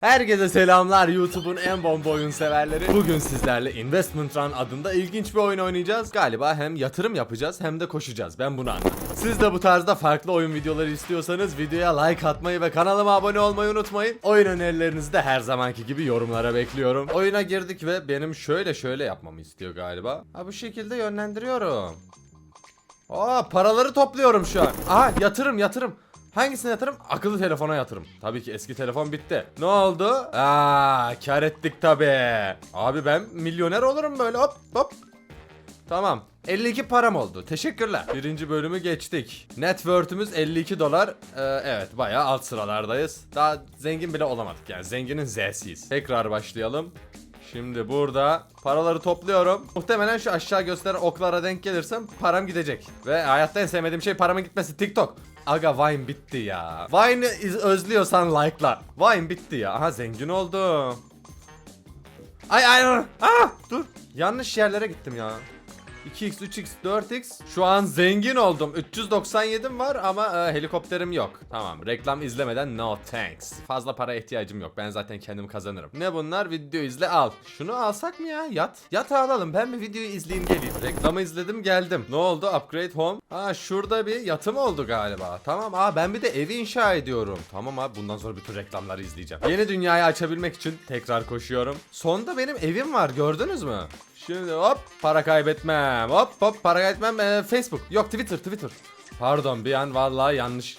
Herkese selamlar YouTube'un en bomba oyun severleri. Bugün sizlerle Investment Run adında ilginç bir oyun oynayacağız. Galiba hem yatırım yapacağız hem de koşacağız. Ben bunu anladım. Siz de bu tarzda farklı oyun videoları istiyorsanız videoya like atmayı ve kanalıma abone olmayı unutmayın. Oyun önerilerinizi de her zamanki gibi yorumlara bekliyorum. Oyuna girdik ve benim şöyle şöyle yapmamı istiyor galiba. Ha bu şekilde yönlendiriyorum. Aa paraları topluyorum şu an. Aha yatırım yatırım. Hangisine yatırım? Akıllı telefona yatırım. Tabii ki eski telefon bitti. Ne oldu? Aa, kar ettik tabii. Abi ben milyoner olurum böyle hop hop. Tamam. 52 param oldu. Teşekkürler. Birinci bölümü geçtik. Net worth'ümüz 52 dolar. Ee, evet bayağı alt sıralardayız. Daha zengin bile olamadık yani. Zenginin Z'siyiz. Tekrar başlayalım. Şimdi burada paraları topluyorum. Muhtemelen şu aşağı gösteren oklara denk gelirsem param gidecek. Ve hayatta en sevmediğim şey paramın gitmesi TikTok. Aga Vine bitti ya. Vine'ı iz- özlüyorsan like'la. Vine bitti ya. Aha zengin oldum. Ay ay ay. Ah dur. Yanlış yerlere gittim ya. 2x, 3x, 4x. Şu an zengin oldum. 397'm var ama e, helikopterim yok. Tamam. Reklam izlemeden no thanks. Fazla para ihtiyacım yok. Ben zaten kendim kazanırım. Ne bunlar? Video izle al. Şunu alsak mı ya? Yat. Yat alalım. Ben bir videoyu izleyeyim geleyim. Reklamı izledim geldim. Ne oldu? Upgrade home. Ha şurada bir yatım oldu galiba. Tamam. Aa ben bir de evi inşa ediyorum. Tamam abi bundan sonra bütün reklamları izleyeceğim. Yeni dünyayı açabilmek için tekrar koşuyorum. Sonda benim evim var. Gördünüz mü? Şimdi hop para kaybetmem. Hop hop para kaybetmem. Ee, Facebook. Yok Twitter Twitter. Pardon bir an vallahi yanlış.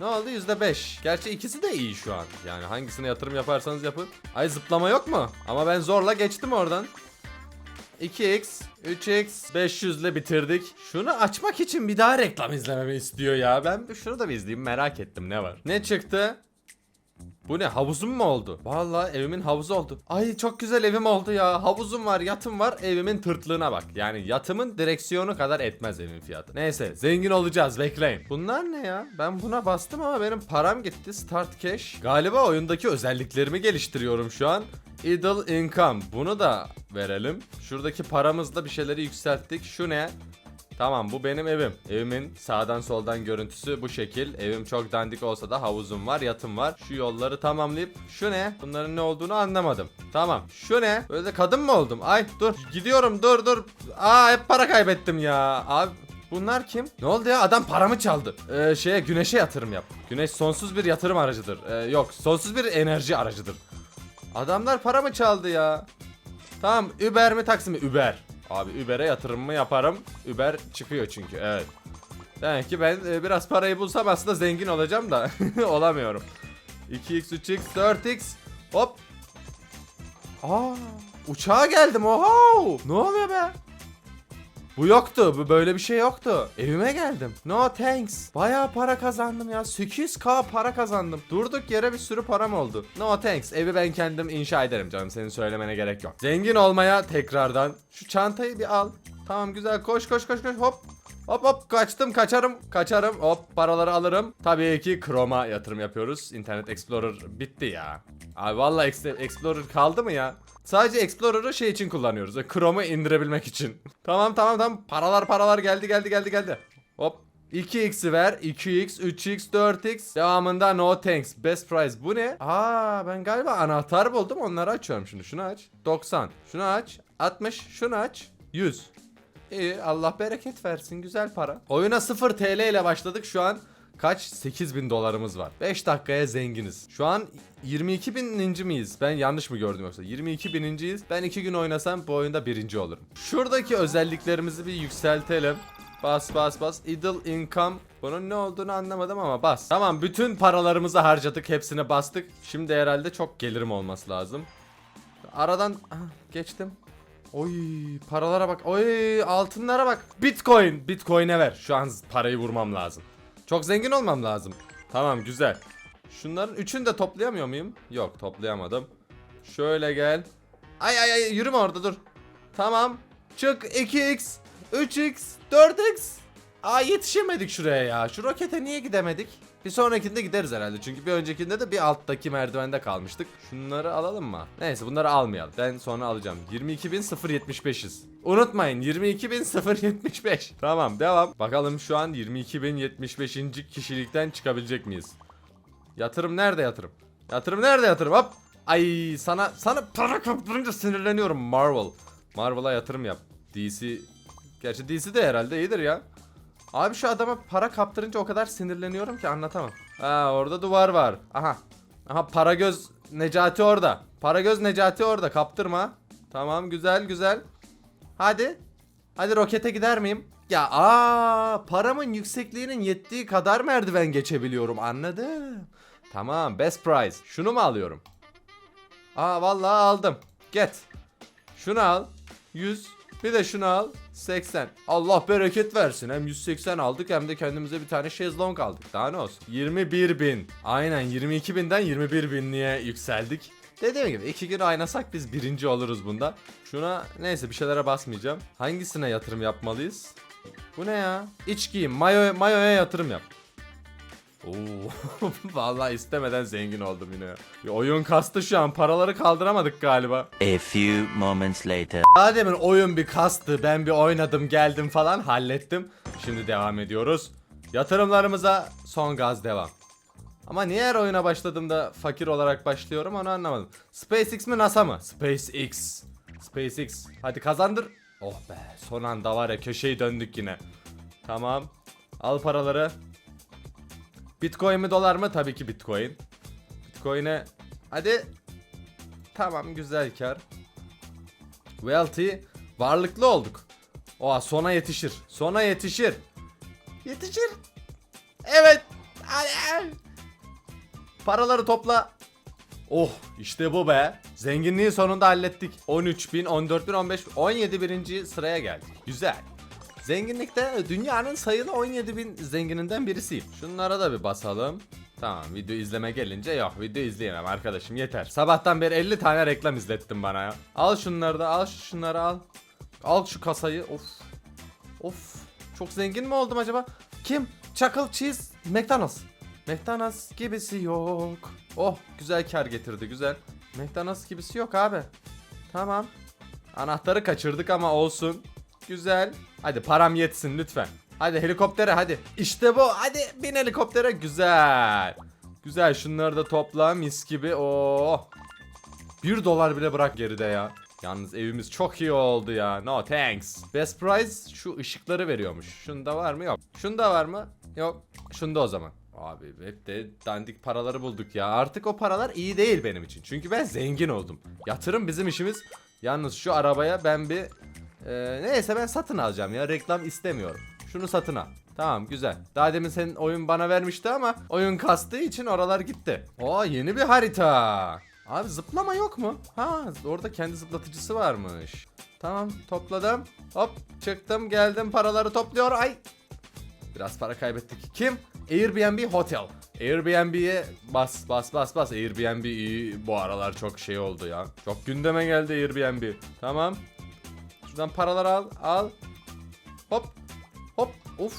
Ne oldu? %5. Gerçi ikisi de iyi şu an. Yani hangisine yatırım yaparsanız yapın. Ay zıplama yok mu? Ama ben zorla geçtim oradan. 2x, 3x, 500 ile bitirdik. Şunu açmak için bir daha reklam izlememi istiyor ya. Ben şunu da bir izleyeyim merak ettim ne var. Ne çıktı? Bu ne havuzum mu oldu? Vallahi evimin havuzu oldu. Ay çok güzel evim oldu ya. Havuzum var, yatım var. Evimin tırtlığına bak. Yani yatımın direksiyonu kadar etmez evin fiyatı. Neyse zengin olacağız bekleyin. Bunlar ne ya? Ben buna bastım ama benim param gitti. Start cash. Galiba oyundaki özelliklerimi geliştiriyorum şu an. Idle income. Bunu da verelim. Şuradaki paramızla bir şeyleri yükselttik. Şu ne? Tamam bu benim evim. Evimin sağdan soldan görüntüsü bu şekil. Evim çok dandik olsa da havuzum var, yatım var. Şu yolları tamamlayıp şu ne? Bunların ne olduğunu anlamadım. Tamam. Şu ne? Böyle de kadın mı oldum? Ay dur. Gidiyorum dur dur. Aa hep para kaybettim ya. Abi Bunlar kim? Ne oldu ya? Adam paramı çaldı. Ee, şeye güneşe yatırım yap. Güneş sonsuz bir yatırım aracıdır. Ee, yok, sonsuz bir enerji aracıdır. Adamlar paramı çaldı ya. Tamam, Uber mi taksi mi? Uber. Abi Uber'e yatırım mı yaparım? Uber çıkıyor çünkü evet. Demek ki ben e, biraz parayı bulsam aslında zengin olacağım da olamıyorum. 2x, 3x, 4x. Hop. Aa, uçağa geldim. Oha! Ne oluyor be? Bu yoktu. Bu böyle bir şey yoktu. Evime geldim. No thanks. Bayağı para kazandım ya. 800k para kazandım. Durduk yere bir sürü param oldu. No thanks. Evi ben kendim inşa ederim canım. Senin söylemene gerek yok. Zengin olmaya tekrardan şu çantayı bir al. Tamam güzel. Koş koş koş koş. Hop. Hop hop kaçtım kaçarım kaçarım hop paraları alırım. Tabii ki Chrome'a yatırım yapıyoruz. Internet Explorer bitti ya. Abi vallahi Ex- Explorer kaldı mı ya? Sadece Explorer'ı şey için kullanıyoruz. e, Chrome'u indirebilmek için. tamam tamam tamam. Paralar paralar geldi geldi geldi geldi. Hop. 2x'i ver. 2x, 3x, 4x. Devamında no thanks. Best price. Bu ne? Aa ben galiba anahtar buldum. Onları açıyorum şimdi. Şunu aç. 90. Şunu aç. 60. Şunu aç. 100. İyi Allah bereket versin güzel para. Oyuna 0 TL ile başladık şu an kaç 8000 dolarımız var. 5 dakikaya zenginiz. Şu an 22 bininci miyiz? Ben yanlış mı gördüm yoksa? 22 bininciyiz. Ben 2 gün oynasam bu oyunda birinci olurum. Şuradaki özelliklerimizi bir yükseltelim. Bas bas bas. Idle income. Bunun ne olduğunu anlamadım ama bas. Tamam bütün paralarımızı harcadık. Hepsine bastık. Şimdi herhalde çok gelirim olması lazım. Aradan geçtim. Oy paralara bak. Oy altınlara bak. Bitcoin. Bitcoin'e ver. Şu an parayı vurmam lazım. Çok zengin olmam lazım. Tamam güzel. Şunların üçünü de toplayamıyor muyum? Yok toplayamadım. Şöyle gel. Ay ay ay yürüme orada dur. Tamam. Çık 2x, 3x, 4x. Aa yetişemedik şuraya ya. Şu rokete niye gidemedik? Bir sonrakinde gideriz herhalde. Çünkü bir öncekinde de bir alttaki merdivende kalmıştık. Şunları alalım mı? Neyse bunları almayalım. Ben sonra alacağım. 22.075'iz. Unutmayın 22.075. Tamam devam. Bakalım şu an 22.075. kişilikten çıkabilecek miyiz? Yatırım nerede yatırım? Yatırım nerede yatırım? Hop. Ay sana sana para kaptırınca sinirleniyorum Marvel. Marvel'a yatırım yap. DC Gerçi DC de herhalde iyidir ya. Abi şu adama para kaptırınca o kadar sinirleniyorum ki anlatamam. Ha orada duvar var. Aha. Aha para göz Necati orada. Para göz Necati orada. Kaptırma. Tamam güzel güzel. Hadi. Hadi rokete gider miyim? Ya aa paramın yüksekliğinin yettiği kadar merdiven geçebiliyorum anladım. Tamam best price. Şunu mu alıyorum? Aa vallahi aldım. Get. Şunu al. 100. Bir de şunu al. 80. Allah bereket versin. Hem 180 aldık hem de kendimize bir tane şezlong aldık. Daha ne olsun? 21 bin. Aynen 22 binden 21 binliğe yükseldik. Dediğim gibi iki gün oynasak biz birinci oluruz bunda. Şuna neyse bir şeylere basmayacağım. Hangisine yatırım yapmalıyız? Bu ne ya? İç giyim. Mayo, mayoya yatırım yap. Oo, vallahi istemeden zengin oldum yine. ya. Oyun kastı şu an. Paraları kaldıramadık galiba. A few moments later. Daha demin oyun bir kastı. Ben bir oynadım, geldim falan hallettim. Şimdi devam ediyoruz. Yatırımlarımıza son gaz devam. Ama niye her oyuna başladığımda fakir olarak başlıyorum onu anlamadım. SpaceX mi NASA mı? SpaceX. SpaceX. Hadi kazandır. Oh be son anda var ya köşeyi döndük yine. Tamam. Al paraları. Bitcoin mi dolar mı? Tabii ki Bitcoin. Bitcoin'e hadi. Tamam güzel kar. Wealthy varlıklı olduk. Oha sona yetişir. Sona yetişir. Yetişir. Evet. Paraları topla. Oh işte bu be. Zenginliği sonunda hallettik. 13 bin, 14 bin, 15 bin, 17 birinci sıraya geldik. Güzel. Zenginlikte dünyanın sayılı 17 bin zengininden birisiyim. Şunlara da bir basalım. Tamam video izleme gelince yok video izleyemem arkadaşım yeter. Sabahtan beri 50 tane reklam izlettin bana ya. Al şunları da al şunları al. Al şu kasayı of. Of. Çok zengin mi oldum acaba? Kim? Chuckle Cheese McDonald's. McDonald's gibisi yok. Oh güzel kar getirdi güzel. McDonald's gibisi yok abi. Tamam. Anahtarı kaçırdık ama olsun. Güzel. Hadi param yetsin lütfen. Hadi helikoptere hadi. İşte bu. Hadi bin helikoptere. Güzel. Güzel şunları da topla mis gibi. Oo. 1 dolar bile bırak geride ya. Yalnız evimiz çok iyi oldu ya. No thanks. Best price şu ışıkları veriyormuş. Şunda var mı? Yok. Şunda var mı? Yok. Şunda o zaman. Abi hep de dandik paraları bulduk ya. Artık o paralar iyi değil benim için. Çünkü ben zengin oldum. Yatırım bizim işimiz. Yalnız şu arabaya ben bir ee, neyse ben satın alacağım ya. Reklam istemiyorum. Şunu satın al. Tamam güzel. Daha demin senin oyun bana vermişti ama oyun kastığı için oralar gitti. Oo yeni bir harita. Abi zıplama yok mu? Ha orada kendi zıplatıcısı varmış. Tamam topladım. Hop çıktım geldim paraları topluyor. Ay. Biraz para kaybettik. Kim? Airbnb Hotel. Airbnb'ye bas bas bas bas. Airbnb iyi bu aralar çok şey oldu ya. Çok gündeme geldi Airbnb. Tamam. Şuradan paraları al. Al. Hop. Hop. Of.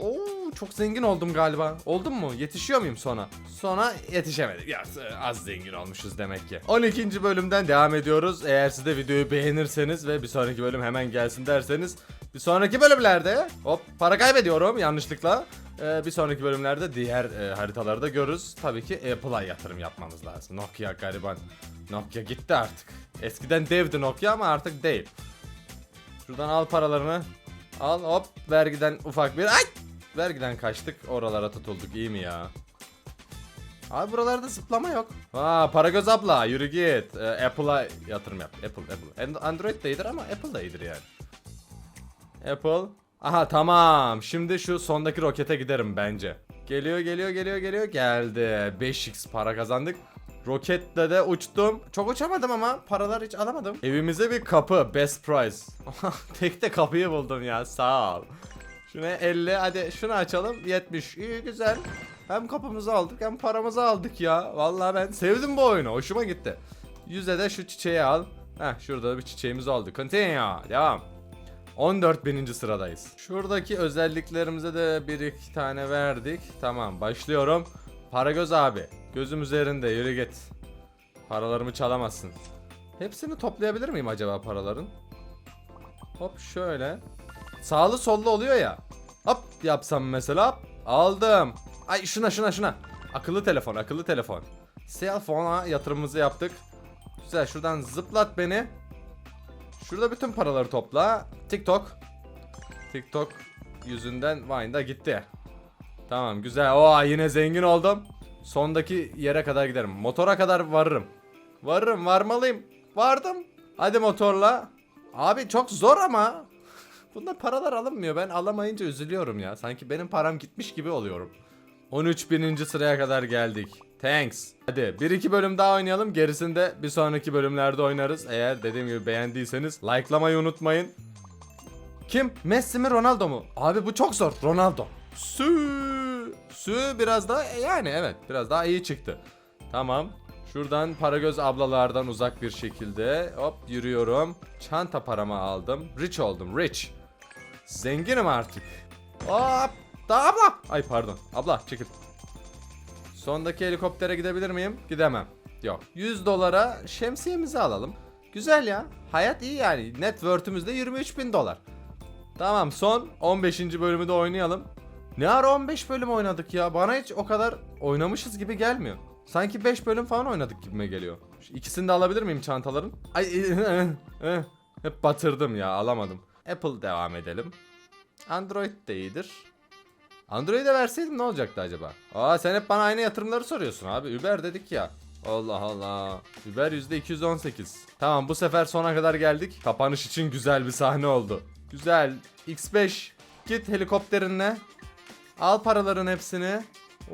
Oo, çok zengin oldum galiba. Oldum mu? Yetişiyor muyum sonra? Sonra yetişemedim. Ya az zengin olmuşuz demek ki. 12. bölümden devam ediyoruz. Eğer siz de videoyu beğenirseniz ve bir sonraki bölüm hemen gelsin derseniz bir sonraki bölümlerde hop para kaybediyorum yanlışlıkla. Ee, bir sonraki bölümlerde diğer e, haritaları da görürüz. Tabii ki Apple'a yatırım yapmamız lazım. Nokia gariban. Nokia gitti artık. Eskiden devdi Nokia ama artık değil. Şuradan al paralarını. Al hop vergiden ufak bir ay vergiden kaçtık oralara tutulduk iyi mi ya? Abi buralarda zıplama yok. Aa para göz abla yürü git. Ee, Apple'a yatırım yap. Apple Apple. And- Android de iyidir ama Apple da iyidir yani. Apple. Aha tamam. Şimdi şu sondaki rokete giderim bence. Geliyor geliyor geliyor geliyor. Geldi. 5x para kazandık. Roketle de uçtum. Çok uçamadım ama paralar hiç alamadım. Evimize bir kapı. Best price. Tek de kapıyı buldum ya. Sağ ol. Şuna 50 hadi şunu açalım. 70. İyi güzel. Hem kapımızı aldık hem paramızı aldık ya. Vallahi ben sevdim bu oyunu. Hoşuma gitti. Yüze de şu çiçeği al. Heh şurada da bir çiçeğimiz oldu. Continue. Devam. 14 bininci sıradayız. Şuradaki özelliklerimize de bir iki tane verdik. Tamam başlıyorum. Paragöz abi. Gözüm üzerinde yürü git. Paralarımı çalamazsın. Hepsini toplayabilir miyim acaba paraların? Hop şöyle. Sağlı sollu oluyor ya. Hop yapsam mesela. Hop, aldım. Ay şuna şuna şuna. Akıllı telefon akıllı telefon. Cell phone'a yatırımımızı yaptık. Güzel şuradan zıplat beni. Şurada bütün paraları topla. TikTok. TikTok yüzünden Vine'da gitti. Tamam güzel. Oo yine zengin oldum. Sondaki yere kadar giderim. Motora kadar varırım. Varırım varmalıyım. Vardım. Hadi motorla. Abi çok zor ama. Bunda paralar alınmıyor. Ben alamayınca üzülüyorum ya. Sanki benim param gitmiş gibi oluyorum. 13 bininci sıraya kadar geldik. Thanks. Hadi 1-2 bölüm daha oynayalım. Gerisini de bir sonraki bölümlerde oynarız. Eğer dediğim gibi beğendiyseniz likelamayı unutmayın. Kim? Messi mi Ronaldo mu? Abi bu çok zor. Ronaldo. Sü. Sü biraz daha yani evet biraz daha iyi çıktı. Tamam. Şuradan Paragöz ablalardan uzak bir şekilde hop yürüyorum. Çanta paramı aldım. Rich oldum. Rich. Zenginim artık. Hop. Da abla. Ay pardon. Abla çekil. Sondaki helikoptere gidebilir miyim? Gidemem. Yok. 100 dolara şemsiyemizi alalım. Güzel ya. Hayat iyi yani. Net worth'ümüz de 23 bin dolar. Tamam son 15. bölümü de oynayalım. Ne ara 15 bölüm oynadık ya? Bana hiç o kadar oynamışız gibi gelmiyor. Sanki 5 bölüm falan oynadık gibime geliyor. Şu İkisini de alabilir miyim çantaların? Ay hep batırdım ya alamadım. Apple devam edelim. Android de iyidir. Android'e verseydim ne olacaktı acaba? Aa sen hep bana aynı yatırımları soruyorsun abi. Uber dedik ya. Allah Allah. Uber %218. Tamam bu sefer sona kadar geldik. Kapanış için güzel bir sahne oldu. Güzel. X5 git helikopterinle. Al paraların hepsini.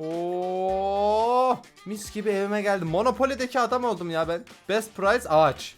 Oo, mis gibi evime geldim. Monopoly'deki adam oldum ya ben. Best price ağaç.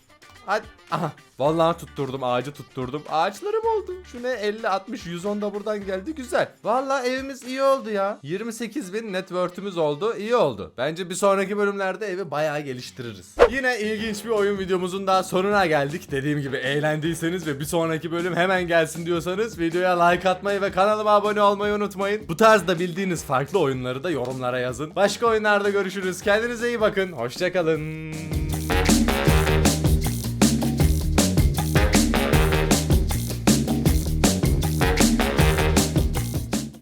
Hadi. Aha. Vallahi tutturdum ağacı tutturdum. Ağaçlarım oldu. Şu ne 50 60 110 da buradan geldi güzel. Vallahi evimiz iyi oldu ya. 28 bin net worth'ümüz oldu. iyi oldu. Bence bir sonraki bölümlerde evi bayağı geliştiririz. Yine ilginç bir oyun videomuzun daha sonuna geldik. Dediğim gibi eğlendiyseniz ve bir sonraki bölüm hemen gelsin diyorsanız videoya like atmayı ve kanalıma abone olmayı unutmayın. Bu tarzda bildiğiniz farklı oyunları da yorumlara yazın. Başka oyunlarda görüşürüz. Kendinize iyi bakın. Hoşçakalın.